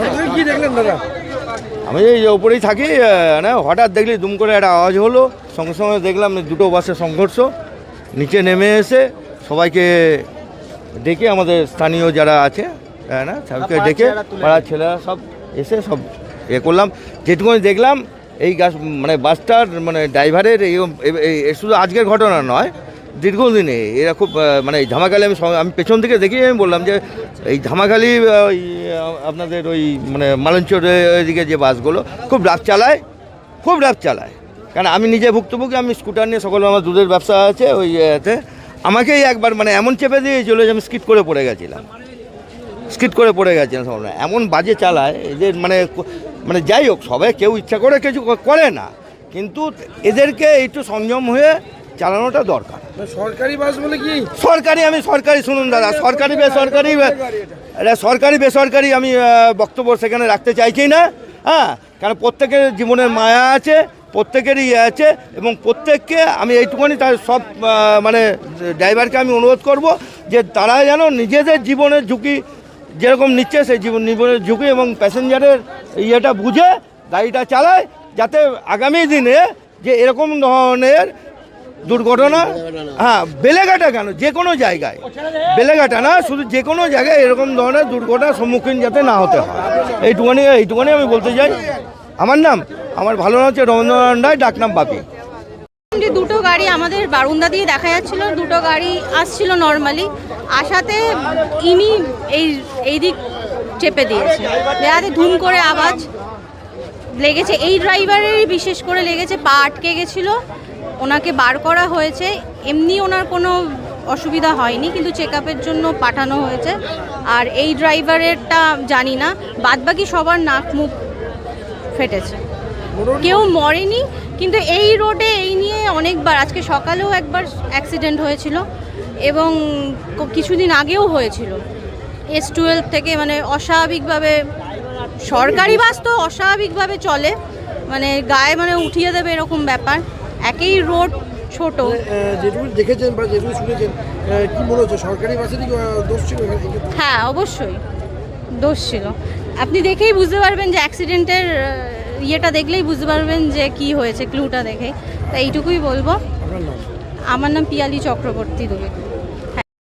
হঠাৎ কি দেখলেন দাদা? আমি এই যে ওপরেই থাকি না হঠাৎ দেখলি দুম করে একটা আওয়াজ হলো। সঙ্গে সঙ্গে দেখলাম দুটো বাসের সংঘর্ষ নিচে নেমে এসে সবাইকে ডেকে আমাদের স্থানীয় যারা আছে হ্যাঁ না সবাইকে ডেকে পাড়ার ছেলেরা সব এসে সব এ করলাম। যেটুকুনি দেখলাম এই গাছ মানে বাসটার মানে ড্রাইভারের এই এ- এই- এ শুধু আজকের ঘটনা নয় দীর্ঘদিনে এরা খুব মানে ধামাখালি আমি আমি পেছন থেকে দেখি আমি বললাম যে এই ধামাখালি ওই, আপনাদের ওই মানে মালঞ্চর এদিকে যে বাসগুলো খুব রাত চালায় খুব রাত চালায়। কারণ আমি নিজে ভুক্তভোগী আমি স্কুটার নিয়ে সকল আমার দুধের ব্যবসা আছে ওই ইয়েতে। আমাকেই একবার মানে এমন চেপে দিয়েছিল যে আমি স্কিট করে পড়ে গেছিলাম। স্কিট করে পড়ে গেছিলাম সব। এমন বাজে চালায় এদের মানে মানে যাই হোক সবাই কেউ ইচ্ছা করে কিছু করে না। কিন্তু এদেরকে একটু সংযম হয়ে চালানোটা দরকার। সরকারি বাস বলে কি? সরকারি আমি সরকারি শুনুন দাদা সরকারি বেসরকারি এটা সরকারি বেসরকারি আমি বক্তব্য সেখানে রাখতে চাইছি না হ্যাঁ? কারণ প্রত্যেকের জীবনের মায়া আছে প্রত্যেকেরই ইয়ে আছে এবং প্রত্যেককে আমি এইটুকুনি তার সব মানে ড্রাইভারকে আমি অনুরোধ করব যে তারা যেন নিজেদের জীবনের ঝুঁকি যেরকম নিচ্ছে সেই জীবন জীবনের ঝুঁকি এবং প্যাসেঞ্জারের ইয়েটা বুঝে গাড়িটা চালায় যাতে আগামী দিনে যে এরকম ধরনের দুর্ঘটনা? হ্যাঁ বেলেঘাটা কেন? যে কোনো জায়গায়। বেলেঘাটা না, শুধু যে কোনো জায়গায় এরকম ধরনের দুর্ঘটনার সম্মুখীন যাতে না হতে হয়। এইটুখানি এইটুখানি আমি বলতে চাই। আমার নাম, আমার ভালো নাম হচ্ছে রবীন্দ্রনাথ রায় ডাকনাম বাপি। দুটো গাড়ি আমাদের বারুন্দা দিয়ে দেখা যাচ্ছিল, দুটো গাড়ি আসছিল নর্মালি আসাতে ইনি এই এই দিক চেপে দিয়েছে। দেখাতে ধুম করে আওয়াজ লেগেছে। এই ড্রাইভারেরই বিশেষ করে লেগেছে, পা আটকে গেছিল। ওনাকে বার করা হয়েছে এমনি ওনার কোনো অসুবিধা হয়নি কিন্তু চেক জন্য পাঠানো হয়েছে। আর এই ড্রাইভারেরটা জানি না বাদবাকি সবার নাক মুখ ফেটেছে। কেউ মরেনি কিন্তু এই রোডে এই নিয়ে অনেকবার আজকে সকালেও একবার অ্যাক্সিডেন্ট হয়েছিল এবং কিছুদিন আগেও হয়েছিল। এস টুয়েলভ থেকে মানে অস্বাভাবিকভাবে সরকারি বাস তো অস্বাভাবিকভাবে চলে মানে গায়ে মানে উঠিয়ে দেবে এরকম ব্যাপার। একই রোড ছোট। যেটুকু দেখেছেন বা যেটুকু শুনেছেন কি মনে হচ্ছে সরকারি বাসে দোষ ছিল হ্যাঁ অবশ্যই। দোষ ছিল। আপনি দেখেই বুঝতে পারবেন যে অ্যাক্সিডেন্টের ইয়েটা দেখলেই বুঝতে পারবেন যে কি হয়েছে ক্লুটা দেখে তা এইটুকুই বলব। আমার নাম পিয়ালি চক্রবর্তী দেবে